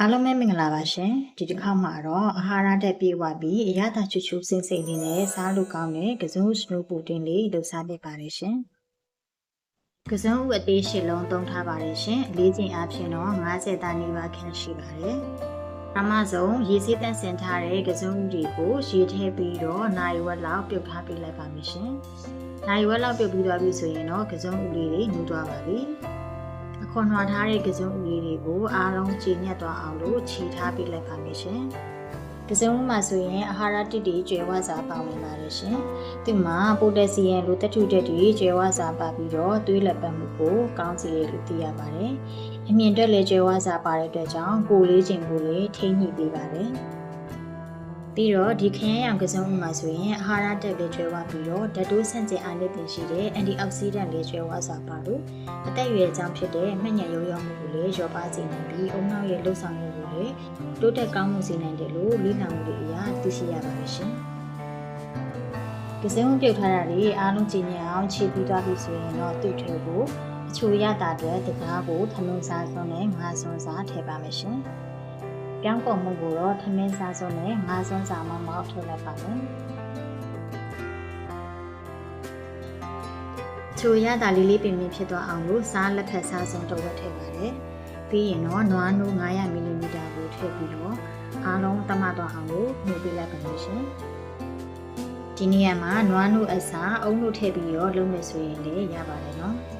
အားလုံးပဲမင်္ဂလာပါရှင်ဒီတစ်ခါမှာတော့အာဟာရတက်ပြေဝပြီးအရသာချူချူစင်စိမ်လေးနဲ့စားလို့ကောင်းတဲ့ကစုံစနိုးပူတင်လေးလှူစားပေးပါတယ်ရှင်ကစုံဥအသေးရှစ်လုံးသုံးထားပါတယ်ရှင်အလေးချိန်အားဖြင့်တော့90တာနီးပါးခန့်ရှိပါတယ်ပထမဆုံးရေစီးတန့်စင်ထားတဲ့ကစုံဥတွေကိုရေထည့်ပြီးတော့နိုင်ဝက်လောက်ပြုတ်ထားပေးလိုက်ပါမယ်ရှင်နိုင်ဝက်လောက်ပြုတ်ပြီးသွားပြီဆိုရင်တော့ကစုံဥလေးတွေနူးသွားပါပြီအ ခွန်ထွာထားတဲ့ကစုံဥလေးတွေကိုအားလုံးကြည်ညက်သွားအောင်လို့ခြေထားပေးလိုက်ပါမယ်ရှင်ကစုံဥမှာဆိုရင်အာဟာရတစ်တွေကျွဲဝစာပါဝင်ပါတယ်ရှင်ဒီမှာပိုတက်ဆီယမ်လိုတက်ထုတက်တွေကျွဲဝစာပါပြီးတော့သွေးလက်ပတ်မှုကိုကောင်းစေရလို့သိရပါတယ်အမြင်တက်လေကျွဲဝစာပါတဲ့အတွက်ကြောင့်ကိုယ်လေးချိန်ကိုလည်းထိန်းညှိပေးပါတယ် ပြီးတော့ဒီခရမ်းရောင်ကစုံဥမှာဆိုရင်အာဟာရတက်လေးကျွဲဝပြီးတော့ဓာတ်တိုးဆန့်ကျင်အားလေးတင်ရှိတဲ့အန်တီအောက်ဆီဒန့်လေးကျွဲဝစာပါလို့အသက်အရွယ်ကြောင့်ဖြစ်တဲ့မှတ်ညံရုံရောမှုကိုလည်းရောပါစေနိုင်ပြီးအုံနောက်ရဲ့လှုပ်ဆောင်မှုကိုလည်းတိုးတက်ကောင်းမှုစေနိုင်တယ်လို့လေ့လာမှုတွေအရသိရှိရပါတယ်ရှင်။ကစင်းပြုတ်ထားတာတွေအားလုံးကြည်ညင်အောင်ခြေပြီးသွားပြီဆိုရင်တော့သူ့ထဲကိုအချိုရတာတွေတကားကိုထမင်းစားစွန်းနဲ့ငါးစွန်းစားထည့်ပါမယ်ရှင်။ ပြောင်းကုန်မှုကိုတော့ထမင်းစားစွန်းနဲ့ငါးစွန်းစားမှမောက်ထည့်လိုက်ပါမယ်။ချိုရတာလေးလေးပင်ပင်ဖြစ်သွားအောင်လို့စားလက်ဖက်စားစုံတော့ဝတ်ထည့်ပါတယ်။ပြီးရင်တော့နွားနိုး900မီလီမီတာကိုထည့်ပြီးတော့အားလုံးတမတော့အောင်လို့နှိုးပေးလိုက်ပါမယ်ရှင်။ဒီနေရာမှာနွားနိုးအစားအုံလို့ထည့်ပြီးတော့လုပ်မယ်ဆိုရင်လည်းရပါတယ်နော်။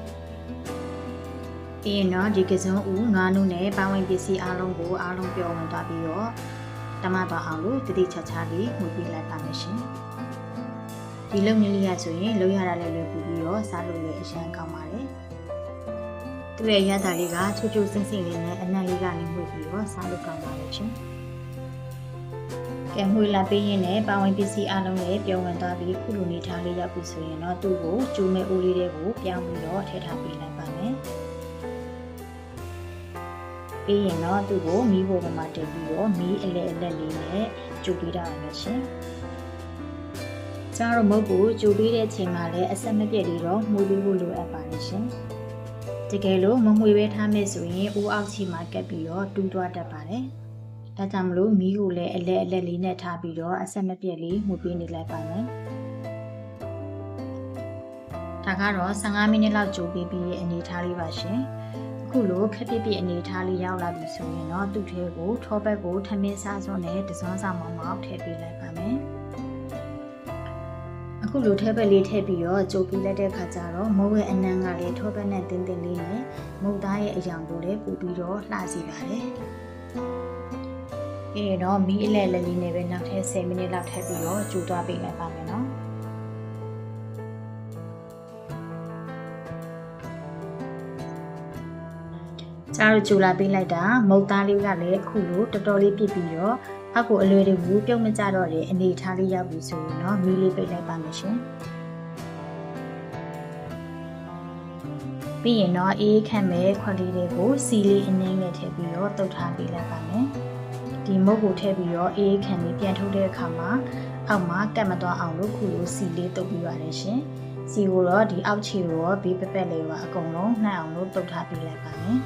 ပြီးရင်တော့ဒီကစုံဦးနွားနိုးနဲ့ပါဝင်ပစ္စည်းအားလုံးကိုအားလုံးပြောင်းဝင်သွားပြီးတော့တမတော့အောင်လို့တတိချာချာလေးနှိုးပေးလိုက်ပါမယ်ရှင်။ဒီလုံမျိုးလေးရဆိုရင်လုံရတာလည်းလွယ်ကူပြီးတော့စားလို့လည်းအရန်ကောင်းပါတယ်။သူ့ရဲ့ရတာလေးကချူချူစင်စင်လေးနဲ့အနက်လေးကနေမှုပြီးတော့စားလို့ကောင်းပါတယ်ရှင်။ကဲမှွေလာပေးရင်လည်းပါဝင်ပစ္စည်းအလုံးလည်းပြောင်းဝင်သွားပြီးခုလိုနေထားလေးရောက်ပြီဆိုရင်တော့သူ့ကိုကျူးမဲ့အိုးလေးတွေကိုပြောင်းပြီးတော့ထည့်ထားပေးလိုက် ပါမယ်။ပြီးရင်တော့သူ့ကိုမီးဘိုပေါ်မှာတင်ပြီးတော့မီးအလဲအလက်လေးနဲ့ကျူပေးတာပါမယ်ရှင်။ကျမတို့မုတ်ကိုကြိုပေးတဲ့အချိန်မှာလည်းအဆက်မပြတ်လေးတော့မှုပေးဖို့လိုအပ်ပါတယ်ရှင်။တကယ်လို့မမှွေပဲထားမယ်ဆိုရင်အိုးအောက်ချီမှာကပ်ပြီးတော့တူးသွားတတ်ပါတယ်။ဒါကြောင့်မလို့မီးကိုလည်းအလက်အလက်လေးနဲ့ထားပြီးတော့အဆက်မပြတ်လေးမှုပေးနေလိုက်ပါမယ်။ဒါကတော့15မိနစ်လောက်ကြိုပေးပြီးအနေထားလေးပါရှင်။အ ခုလိုခက်ပြပြအနေထားလေးရောက်လာပြီဆိုရင်တော့သူ့ထဲကိုထောဘက်ကိုထမင်းစားစွန်းနဲ့တစွန်းစာမောင်မောက်ထည့်ပေးလိုက်ပါမယ်။အခုလိုထဲဘက်လေးထည့်ပြီးတော့ကြိုပြီးလိုက်တဲ့ခါကျတော့မုတ်ရဲ့အနံကလည်းထောဘက်နဲ့တင်းတင်းလေးနဲ့မုတ်သားရဲ့အယောင်ကိုလည်းပူပြီးတော့လှစီပါတယ်။ပြီးတော့မီးအလဲလက်လေးနဲ့ပဲနောက်ထပ်10မိနစ်လောက်ထည့်ပြီးတော့ကြိုသွားပေးလိုက်ပါမယ်နော်။ ကျားတို့ကြိုလာပေးလိုက်တာမုတ်သားလေးကလည်းအခုလိုတော်တော်လေးပြစ်ပြီးတော့အောက်ကိုအလွယ်တကူပြုံးမကြတော့တဲ့အနေထားလေးရောက်ပြီဆိုရင်တော့မီးလေးပိတ်လိုက်ပါမယ်ရှင်ပြီးရင်တော့အေးခန့်မဲ့ခွက်လေးတွေကိုစီလေးအနှင်းငယ်ထည့်ပြီးတော့တုတ်ထားပေးလိုက်ပါမယ်ဒီမုတ်ကိုထည့်ပြီးတော့အေးခန့်လေးပြန်ထုတ်တဲ့အခါမှာအောက်မှာကတ်မသွားအောင်လို့ခုလိုစီလေးတုတ်ပြီးပါတယ်ရှင်စီကိုတော့ဒီအောက်ခြေကိုရောဘေးပပက်လေးပါအကုန်လုံးနှံ့အောင်လို့တုတ်ထားပေးလိုက်ပါမယ်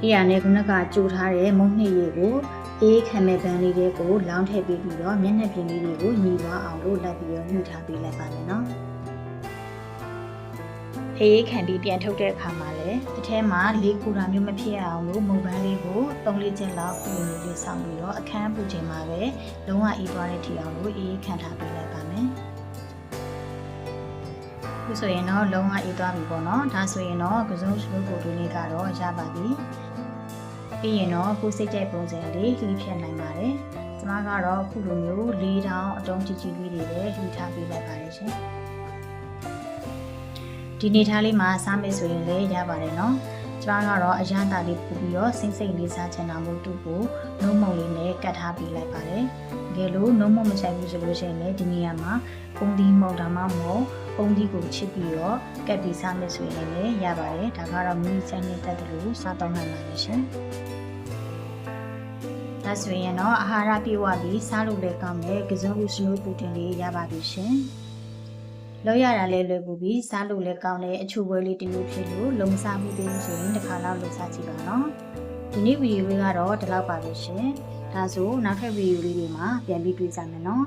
ဒီရနဲ့ခုနကကြိုထားတဲ့မုံနှစ်ရည်ကိုအေးခံမဲ့ပန်းလေးတွေကိုလောင်းထည့်ပြီးပြီးတော့မျက်နှာပြင်လေးတွေကိုညီသွားအောင်လို့လိုက်ပြီးတော့ညှိထားပေးလိုက်ပါမယ်နော်အေးခံပြီးပြန်ထုတ်တဲ့အခါမှာလည်းအထဲမှာလေးကူတာမျိုးမဖြစ်အောင်လို့မုံပန်းလေးကို၃လေးချက်လောက်ပုံလေးလေးဆောင်းပြီးတော့အခန်းပူချိန်မှာပဲလုံးဝအေးသွားတဲ့ထီအောင်လို့အေးခံထားပေးလိုက်ပါမယ်ခုဆိုရင်တော့လုံးဝအေးသွားပြီပေါ့နော်ဒါဆိုရင်တော့ကစုံစလူကိုတွင်းလေးကတော့ရပါပြီ ပြီးရင်တော့ကိုစိတ်ကြိုက်ပုံစံလေးလှီးဖြတ်နိုင်ပါတယ်ကျမကတော့ခုလိုမျိုး၄တောင်အတုံးကြီးကြီးလေးတွေပဲလှီးထားပေးလိုက်ပါတယ်ရှင်ဒီနေထားလေးမှာစားမယ်ဆိုရင်လည်းရပါတယ်နော်ကျမကတော့အရန်တာလေးပူပြီးတော့စိမ့်စိမ့်လေးစားချင်တာမို့သူ့ကိုနှုံးမုံလေးနဲ့ကတ်ထားပေးလိုက်ပါတယ်တကယ်လို့နှုံးမုံမချိုက်ဘူးဆိုလို့ရှိရင်လည်းဒီနေရာမှာပုံဒီမုံဒါမှမဟုတ်ပုံဒီကိုချစ်ပြီးတော့ကတ်ပြီးစားမယ်ဆိုရင်လည်းရပါတယ်ဒါကတော့မိမိဆိုင်နဲ့တက်တယ်လို့စားတော့နိုင်ပါတယ်ရှင် ဒါဆိုရင်တော့အာဟာရပြည့်ဝပြီးစားလို့လည်းကောင်းတယ်ကစုံဦးစနိုးပူတင်လေးရပါပြီရှင်လောက်ရတာလည်းလွယ်ကူပြီးစားလို့လည်းကောင်းတယ်အချိုပွဲလေးတစ်မျိုးဖြစ်လို့လုံစားမှုသေးလို့ဆိုရင်တစ်ခါတော့လုံစားကြည့်ပါနော်ဒီနေ့ဗီဒီယိုလေးကတော့ဒီလောက်ပါပဲရှင်ဒါဆိုနောက်ထပ်ဗီဒီယိုလေးတွေမှာပြန်ပြီးတွေ့ကြမယ်နော်